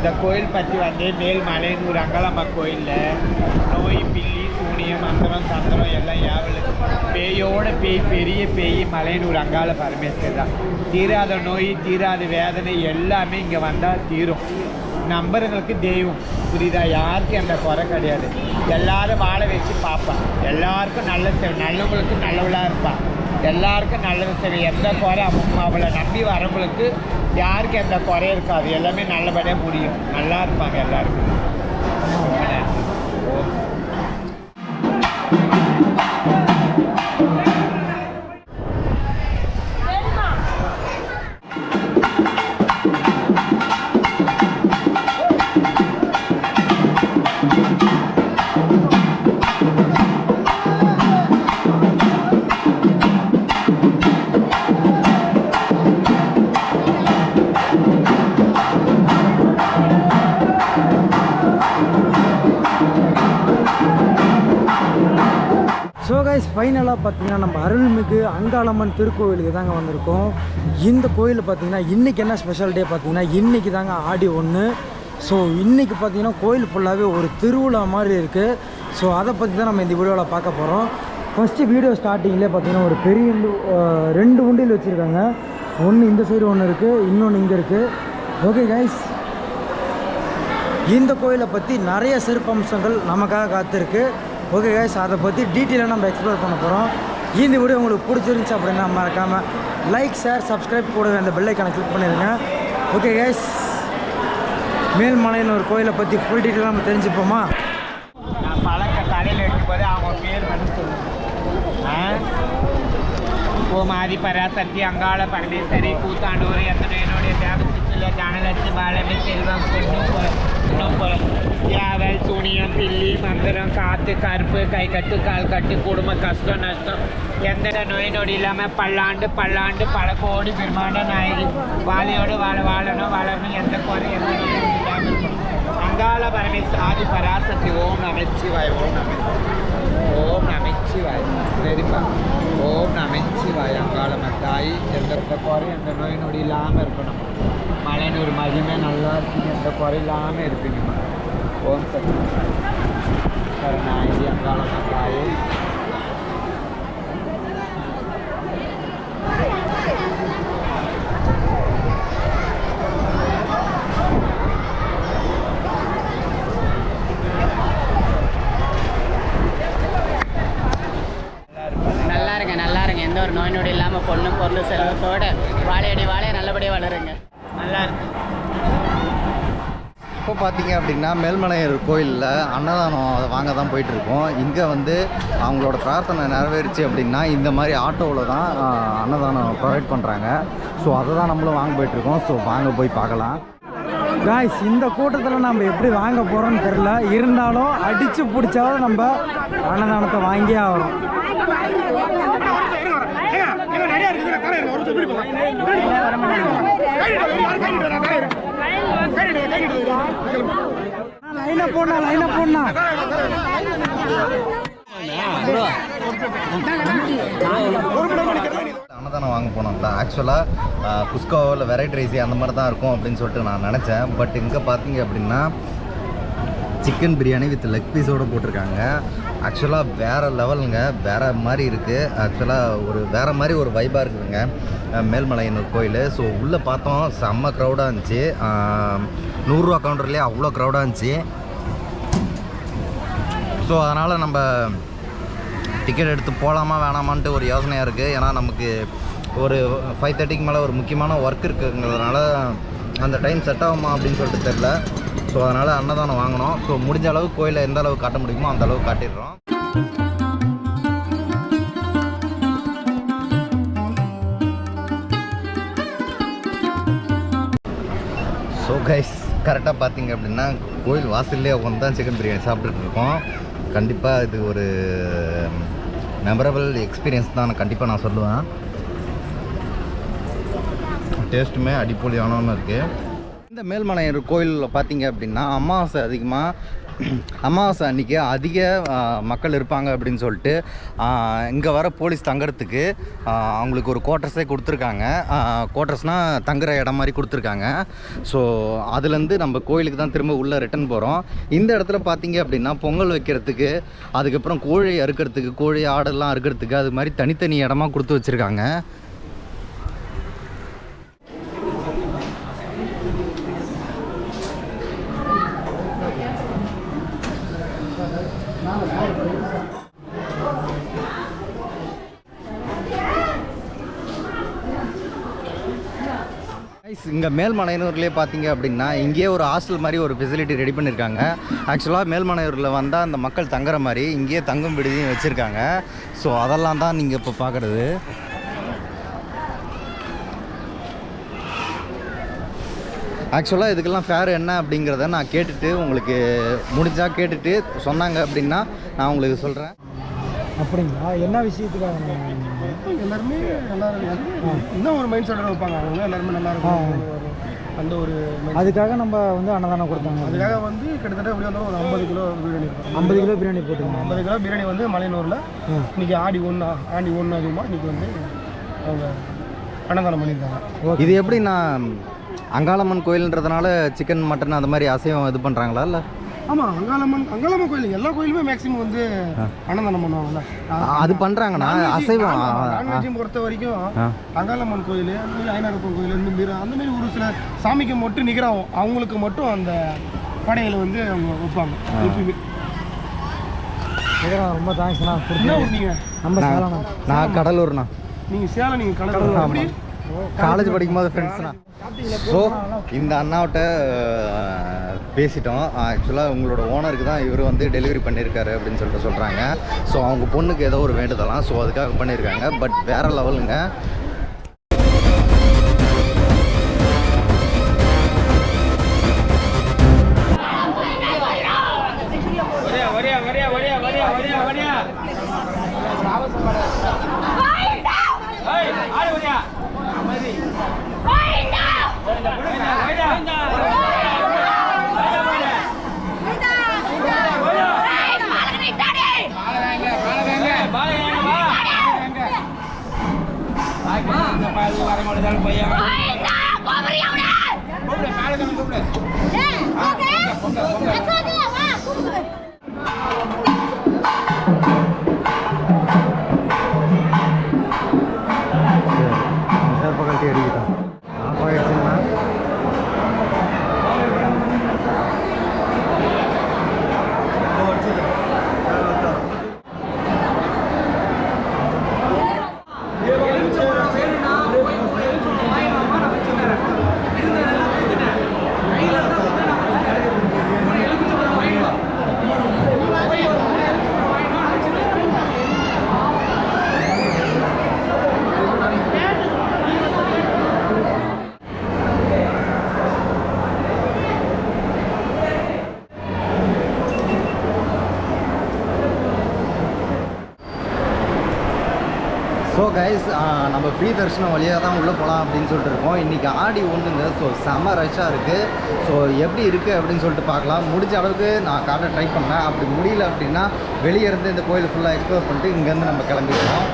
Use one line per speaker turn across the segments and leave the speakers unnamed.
இந்த கோயில் பற்றி வந்து மேல் ஒரு அங்காளம்மா கோயிலில் நோய் பில்லி சூனியம் மந்திரம் சந்திரம் எல்லாம் ஏவலுக்கு பேயோட பேய் பெரிய பேய் மலையனூர் அங்காள பரமேஸ்வர் தான். தீராத நோய் தீராத வேதனை எல்லாமே இங்கே வந்தால் தீரும். நம்பருங்களுக்கு தெய்வம். புரியுதா? யாருக்கும் எந்த குறை கிடையாது. எல்லாரும் வாழ வச்சு பார்ப்பான் எல்லாருக்கும் நல்ல செய் நல்லவங்களுக்கு நல்லவளாக இருப்பான் எல்லாருக்கும் நல்லது சரி எந்த குறை அவங்க அவளை நம்பி வரவங்களுக்கு யாருக்கும் எந்த குறையும் இருக்காது. எல்லாமே நல்லபடியாக முடியும். நல்லா இருப்பாங்க எல்லாருக்கும்
ஓகே கைஸ் ஃபைனலாக பார்த்தீங்கன்னா நம்ம அருள்மிகு அங்காளம்மன் திருக்கோவிலுக்கு தாங்க வந்திருக்கோம். இந்த கோயில் பார்த்தீங்கன்னா இன்றைக்கி என்ன ஸ்பெஷல் டே பார்த்தீங்கன்னா இன்றைக்கி தாங்க ஆடி ஒன்று ஸோ இன்றைக்கி பார்த்தீங்கன்னா கோயில் ஃபுல்லாகவே ஒரு திருவிழா மாதிரி இருக்குது ஸோ அதை பற்றி தான் நம்ம இந்த வீடியோவில் பார்க்க போகிறோம் ஃபஸ்ட்டு வீடியோ ஸ்டார்டிங்லேயே பார்த்தீங்கன்னா ஒரு பெரிய உண்டு ரெண்டு உண்டியல் வச்சுருக்காங்க. ஒன்று இந்த சைடு ஒன்று இருக்குது இன்னொன்று இங்கே இருக்குது ஓகே கைஸ் இந்த கோயிலை பற்றி நிறைய சிறப்பம்சங்கள் நமக்காக காத்திருக்கு. ஓகே கைஸ் அதை பற்றி டீட்டெயிலாக நம்ம எக்ஸ்ப்ளோர் பண்ண போகிறோம் இந்த வீடியோ உங்களுக்கு பிடிச்சிருந்துச்சு அப்படின்னா மறக்காமல் லைக் ஷேர் சப்ஸ்கிரைப் கூடவே அந்த பெல்லைக்கான கிளிக் பண்ணிடுங்க ஓகே கைஸ் மேல்மலைன்னு ஒரு கோயிலை பற்றி ஃபுல் டீட்டெயிலாக நம்ம தெரிஞ்சுப்போமா?
நான் பழக்க தலையில் வைக்கும்போது அவங்க பேர் வந்து சொல்லுவேன் ஆ? ஓம் ஆதி அங்காள பரமேஸ்வரி கூத்தாண்டூர் எத்தனை என்னுடைய தேவசிச்சில தனலட்சுமி பாலமி செல்வம் பொண்ணு துணியம் தில்லி யாவல் சூனியம் பில்லி மந்திரம் காற்று கருப்பு கை கட்டு கால் கட்டு குடும்ப கஷ்டம் நஷ்டம் எந்த நோய் நொடி இல்லாமல் பல்லாண்டு பல்லாண்டு பல கோடி பிரம்மாண்ட நாயகி வாழையோடு வாழ வாழணும் வளரணும் எந்த குறை எந்த நோயும் இல்லாமல் அங்காள பரமேஸ்வரி ஆதி பராசக்தி ஓம் நமச்சிவாய் ஓம் நம ஓம் நமச்சிவாய் சரிப்பா ஓம் நமச்சிவாய் அங்காள மத்தாய் எந்த குறை எந்த நோய் நொடி இல்லாமல் இருக்கணும் மழைன்னு ஒரு மதியமே நல்லா இருக்குங்க எந்த குறை இல்லாமல் இருக்குங்கம்மா ஓம் சக்தி. சரணாயி அங்காள
நல்லா இருங்க நல்லா இருங்க. எந்த ஒரு நோய் நொடி இல்லாமல் பொண்ணும் பொருள் செல்வத்தோட வாழையடி வாழையை நல்லபடியாக வளருங்க.
நல்லா இருக்கு
இப்போ பார்த்தீங்க அப்படின்னா மேல்மலையர் கோயிலில் அன்னதானம் அதை வாங்க தான் போயிட்டுருக்கோம். இங்கே வந்து அவங்களோட பிரார்த்தனை நிறைவேறுச்சு அப்படின்னா இந்த மாதிரி ஆட்டோவில் தான் அன்னதானம் ப்ரொவைட் பண்ணுறாங்க ஸோ அதை தான் நம்மளும் வாங்க போயிட்டுருக்கோம். ஸோ வாங்க போய் பார்க்கலாம்.
காய்ஸ் இந்த கூட்டத்தில் நம்ம எப்படி வாங்க போகிறோம்னு தெரில இருந்தாலும் அடித்து பிடிச்சாலும் நம்ம அன்னதானத்தை வாங்கியே ஆகிறோம் லைனை போடா லைனை போடா
அன்னதானம் வாங்க போனோம்ல. ஆக்சுவலாக குஸ்கோவில் வெரைட்டி ரைஸ் அந்த மாதிரி தான் இருக்கும் அப்படின்னு சொல்லிட்டு நான் நினச்சேன். பட் இங்கே பார்த்தீங்க அப்படின்னா சிக்கன் பிரியாணி வித் லெக் பீஸோடு போட்டிருக்காங்க. ஆக்சுவலாக வேறு லெவலுங்க. வேறு மாதிரி இருக்குது ஆக்சுவலாக ஒரு வேறு மாதிரி ஒரு வைபாக இருக்குதுங்க. மேல்மலையனூர் கோயில். ஸோ உள்ளே பார்த்தோம். செம்ம க்ரௌடாக இருந்துச்சு. நூறுரூவா கவுண்டர்லேயே அவ்வளோ க்ரௌடாக இருந்துச்சு. ஸோ அதனால் நம்ம டிக்கெட் எடுத்து போகலாமா வேணாமான்ட்டு ஒரு யோசனையாக இருக்குது ஏன்னா நமக்கு ஒரு ஃபைவ் தேர்ட்டிக்கு மேலே ஒரு முக்கியமான ஒர்க் இருக்குங்கிறதுனால அந்த டைம் செட் ஆகுமா அப்படின்னு சொல்லிட்டு தெரில ஸோ அதனால் அன்னதானம் வாங்கினோம். ஸோ முடிஞ்ச அளவு கோயிலில் எந்த அளவுக்கு காட்ட முடியுமோ அந்த அளவுக்கு காட்டிடுறோம். ஸோ கைஸ் கரெக்டாக பார்த்தீங்க அப்படின்னா கோயில் வாசல்லே உட்காந்து தான் சிக்கன் பிரியாணி சாப்பிட்டுட்டு இருக்கோம். கண்டிப்பாக இது ஒரு மெமரபிள் எக்ஸ்பீரியன்ஸ் தான். நான் கண்டிப்பாக நான் சொல்லுவேன். டேஸ்ட்டுமே அடிப்பொலியானவன்னு இருக்குது இந்த மேல்மலையர் கோயிலில் பார்த்தீங்க அப்படின்னா அமாவாசை அதிகமாக அமாவாசை அன்றைக்கி அதிக மக்கள் இருப்பாங்க அப்படின்னு சொல்லிட்டு இங்கே வர போலீஸ் தங்குறதுக்கு அவங்களுக்கு ஒரு குவார்ட்டர்ஸே கொடுத்துருக்காங்க. குவார்ட்டர்ஸ்னால் தங்குற இடம் மாதிரி கொடுத்துருக்காங்க. ஸோ அதுலேருந்து நம்ம கோயிலுக்கு தான் திரும்ப உள்ளே ரிட்டர்ன் போகிறோம் இந்த இடத்துல பார்த்தீங்க அப்படின்னா பொங்கல் வைக்கிறதுக்கு அதுக்கப்புறம் கோழி அறுக்கிறதுக்கு கோழி ஆடெல்லாம் அறுக்கிறதுக்கு அது மாதிரி தனித்தனி இடமா கொடுத்து வச்சுருக்காங்க. இங்கே மேல்மலையனூர்லேயே பார்த்தீங்க அப்படின்னா இங்கேயே ஒரு ஹாஸ்டல் மாதிரி ஒரு ஃபெசிலிட்டி ரெடி பண்ணியிருக்காங்க ஆக்சுவலாக மேல்மலையூரில் வந்தால் அந்த மக்கள் தங்குற மாதிரி இங்கேயே தங்கும் விடுதியும் வச்சுருக்காங்க. ஸோ அதெல்லாம் தான் நீங்கள் இப்போ பார்க்குறது ஆக்சுவலாக இதுக்கெல்லாம் ஃபேர் என்ன அப்படிங்கிறத நான் கேட்டுட்டு உங்களுக்கு முடிஞ்சால் கேட்டுட்டு சொன்னாங்க அப்படின்னா நான் உங்களுக்கு சொல்கிறேன்
அப்படிங்களா? என்ன விஷயத்துக்காக
எல்லாருமே எல்லாரும் வந்து இன்னும் ஒரு மைண்ட் செட்டோட வைப்பாங்க அவங்க. எல்லாருமே நல்லா இருக்கும். அந்த ஒரு
அதுக்காக நம்ம வந்து அன்னதானம் கொடுத்தாங்க.
அதுக்காக வந்து கிட்டத்தட்ட எப்படி வந்தாலும் ஒரு ஐம்பது கிலோ பிரியாணி
ஐம்பது கிலோ பிரியாணி போட்டுருங்க
ஐம்பது கிலோ பிரியாணி வந்து மலையனூரில்.
இன்னைக்கு
ஆடி ஒன்று ஆடி ஒன்று அதுமா இன்னைக்கு வந்து அவங்க அன்னதானம் பண்ணியிருக்காங்க.
இது எப்படின்னா அங்காளம்மன் கோயில்ன்றதுனால சிக்கன் மட்டன் அந்த மாதிரி அசைவம் இது பண்ணுறாங்களா இல்லை?
ஆமாம் அங்காளம்மன் அங்காளம்மன் கோயில் எல்லா கோயிலுமே மேக்ஸிமம் வந்து அன்னதானம் பண்ணுவாங்கல்ல.
அது பண்ணுறாங்கண்ணா அசைவம்.
நான்வெஜ்ஜும் பொறுத்த வரைக்கும். அங்காளம்மன் கோயில் அந்த மாதிரி ஐநாரப்பன் கோயில் இந்த மாதிரி அந்த மாதிரி ஒரு சில சாமிக்கு மட்டும் நிகராகும். அவங்களுக்கு மட்டும் அந்த படைகளை வந்து அவங்க வைப்பாங்க எப்பயுமே.
ரொம்ப தேங்க்ஸ்ண்ணா
என்ன
கொடுத்து
ஊர் நீங்க?
நம்ம சேலம்ண்ணா
நான் கடலூர்ண்ணா.
நீங்க சேலம் நீங்க கடலூர். எப்படி?
காலேஜ் படிக்கும்போது ஃப்ரெண்ட்ஸ்ண்ணா ஸோ இந்த அண்ணாவிட்ட பேசிட்டோம். ஆக்சுவலாக உங்களோட ஓனருக்கு தான் இவர் வந்து டெலிவரி பண்ணியிருக்காரு அப்படின்னு சொல்லிட்டு சொல்கிறாங்க ஸோ அவங்க பொண்ணுக்கு ஏதோ ஒரு வேண்டுதலாம். ஸோ அதுக்காக பண்ணியிருக்காங்க. பட் வேறு லெவலுங்க
வரியா வரியா கூப்பிடு,
ஸோ கைஸ் நம்ம ஃப்ரீ தர்ஷனம் வழியாக தான் உள்ளே போகலாம் அப்படின்னு சொல்லிட்டு இருக்கோம். இன்றைக்கி ஆடி ஒன்றுங்க ஸோ செம்ம ரஷ்ஷாக இருக்குது ஸோ எப்படி இருக்குது அப்படின்னு சொல்லிட்டு பார்க்கலாம். முடிஞ்ச அளவுக்கு நான் காட்ட ட்ரை பண்ணேன். அப்படி முடியல அப்படின்னா வெளியே இருந்து இந்த கோயில் ஃபுல்லாக எக்ஸ்ப்ளோர் பண்ணிட்டு இங்கேருந்து நம்ம கிளம்பிடுவோம்.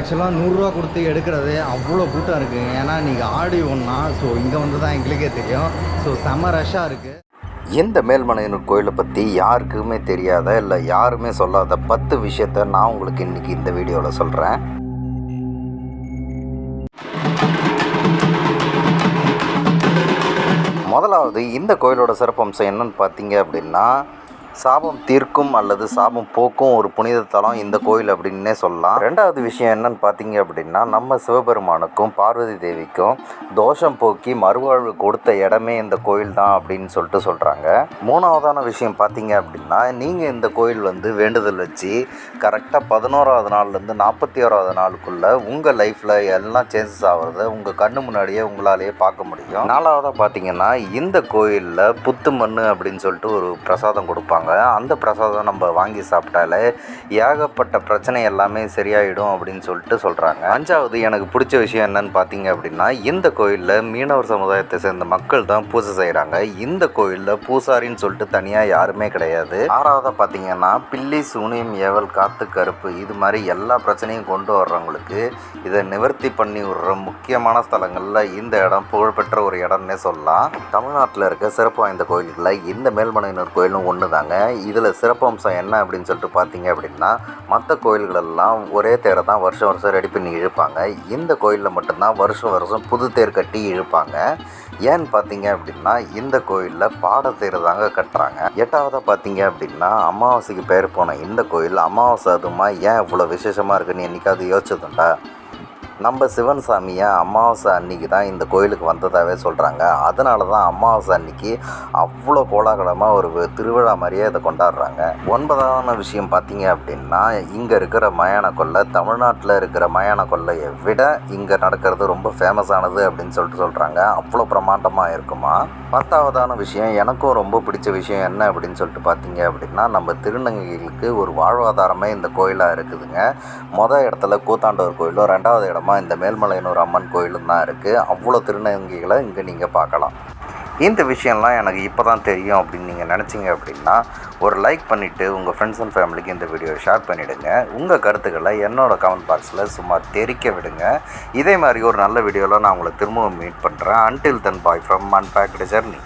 ஆக்சுவலாக நூறுரூவா கொடுத்து எடுக்கிறது அவ்வளோ கூட்டம் இருக்குது ஏன்னா நீங்கள் ஆடி ஒன்றா ஸோ இங்கே வந்து தான் எங்களுக்கே தெரியும். ஸோ செம ரஷ்ஷாக இருக்குது
இந்த மேல்மலையனூர் கோயிலை பற்றி யாருக்குமே தெரியாத இல்லை யாருமே சொல்லாத பத்து விஷயத்த நான் உங்களுக்கு இன்றைக்கி இந்த வீடியோவில் சொல்கிறேன் முதலாவது இந்த கோயிலோட சிறப்பம்சம் என்னன்னு பார்த்தீங்க அப்படின்னா சாபம் தீர்க்கும் அல்லது சாபம் போக்கும் ஒரு புனித தலம் இந்த கோயில் அப்படின்னே சொல்லலாம். ரெண்டாவது விஷயம் என்னன்னு பார்த்தீங்க அப்படின்னா நம்ம சிவபெருமானுக்கும் பார்வதி தேவிக்கும் தோஷம் போக்கி மறுவாழ்வு கொடுத்த இடமே இந்த கோயில் தான் அப்படின்னு சொல்லிட்டு சொல்கிறாங்க மூணாவதான விஷயம் பார்த்தீங்க அப்படின்னா நீங்கள் இந்த கோயில் வந்து வேண்டுதல் வச்சு கரெக்டாக பதினோராவது நாள்லேருந்து நாற்பத்தி ஓராவது நாளுக்குள்ளே உங்கள் லைஃப்பில் எல்லாம் சேஞ்சஸ் ஆகிறத உங்கள் கண்ணு முன்னாடியே உங்களாலேயே பார்க்க முடியும். நாலாவதாக பார்த்தீங்கன்னா இந்த கோயிலில் புத்து மண் அப்படின்னு சொல்லிட்டு ஒரு பிரசாதம் கொடுப்பாங்க. அந்த பிரசாதம் நம்ம வாங்கி சாப்பிட்டாலே ஏகப்பட்ட பிரச்சனை எல்லாமே சரியாயிடும் அப்படின்னு சொல்லிட்டு சொல்கிறாங்க அஞ்சாவது எனக்கு பிடிச்ச விஷயம் என்னன்னு பார்த்தீங்க அப்படின்னா இந்த கோயிலில் மீனவர் சமுதாயத்தை சேர்ந்த மக்கள் தான் பூஜை செய்கிறாங்க இந்த கோயிலில் பூசாரின்னு சொல்லிட்டு தனியாக யாருமே கிடையாது. ஆறாவதாக பார்த்தீங்கன்னா பில்லி சூனியம் ஏவல் காத்து கருப்பு இது மாதிரி எல்லா பிரச்சனையும் கொண்டு வர்றவங்களுக்கு இதை நிவர்த்தி பண்ணி விடுற முக்கியமான ஸ்தலங்களில் இந்த இடம் புகழ்பெற்ற ஒரு இடம்னே சொல்லலாம். தமிழ்நாட்டில் இருக்க சிறப்பு வாய்ந்த கோயில்களில் இந்த மேல்மனையினர் கோயிலும் ஒன்று தாங்க இதில் சிறப்பம்சம் என்ன அப்படின்னு சொல்லிட்டு பார்த்தீங்க அப்படின்னா மற்ற கோயில்களெல்லாம் ஒரே தேரை தான் வருஷம் வருஷம் ரெடி பண்ணி இழுப்பாங்க. இந்த கோயிலில் மட்டும்தான் வருஷம் வருஷம் புது தேர் கட்டி இழுப்பாங்க. ஏன்னு பார்த்தீங்க அப்படின்னா இந்த கோயிலில் பாடத்தேர் தாங்க கட்டுறாங்க. எட்டாவதாக பார்த்தீங்க அப்படின்னா அமாவாசைக்கு பேர் போன இந்த கோயில் அமாவாசை அதுமா ஏன் இவ்வளோ விசேஷமாக இருக்குன்னு என்றைக்காவது யோசிச்சதுண்டா? நம்ம சிவன் சாமியை அமாவாசை அன்னைக்கு தான் இந்த கோயிலுக்கு வந்ததாகவே சொல்கிறாங்க அதனால தான் அமாவாசை அன்னைக்கு அவ்வளோ கோலாகலமாக ஒரு திருவிழா மாதிரியே இதை கொண்டாடுறாங்க. ஒன்பதான விஷயம் பார்த்தீங்க அப்படின்னா இங்கே இருக்கிற மயான கொள்ளை தமிழ்நாட்டில் இருக்கிற மயான கொள்ளையை விட இங்கே நடக்கிறது ரொம்ப ஃபேமஸானது அப்படின்னு சொல்லிட்டு சொல்கிறாங்க அவ்வளோ பிரமாண்டமாக இருக்குமா? பத்தாவதான விஷயம் எனக்கும் ரொம்ப பிடிச்ச விஷயம் என்ன அப்படின்னு சொல்லிட்டு பார்த்தீங்க அப்படின்னா நம்ம திருநங்கைகளுக்கு ஒரு வாழ்வாதாரமே இந்த கோயிலாக இருக்குதுங்க. மொதல் இடத்துல கூத்தாண்டவர் கோயிலும் ரெண்டாவது இடமா இந்த மேல்மலையனூர் அம்மன் கோயிலும் தான் இருக்குது அவ்வளோ திருநங்கைகளை இங்கே நீங்கள் பார்க்கலாம். இந்த விஷயம்லாம் எனக்கு இப்போ தான் தெரியும் அப்படின்னு நீங்கள் நினச்சிங்க அப்படின்னா ஒரு லைக் பண்ணிவிட்டு உங்கள் ஃப்ரெண்ட்ஸ் அண்ட் ஃபேமிலிக்கு இந்த வீடியோ ஷேர் பண்ணிவிடுங்க உங்கள் கருத்துக்களை என்னோட கமெண்ட் பாக்ஸில் சும்மா தெரிக்க விடுங்க. இதே மாதிரி ஒரு நல்ல வீடியோவில் நான் உங்களை திரும்பவும் மீட் பண்ணுறேன் until then bye from unpacked journey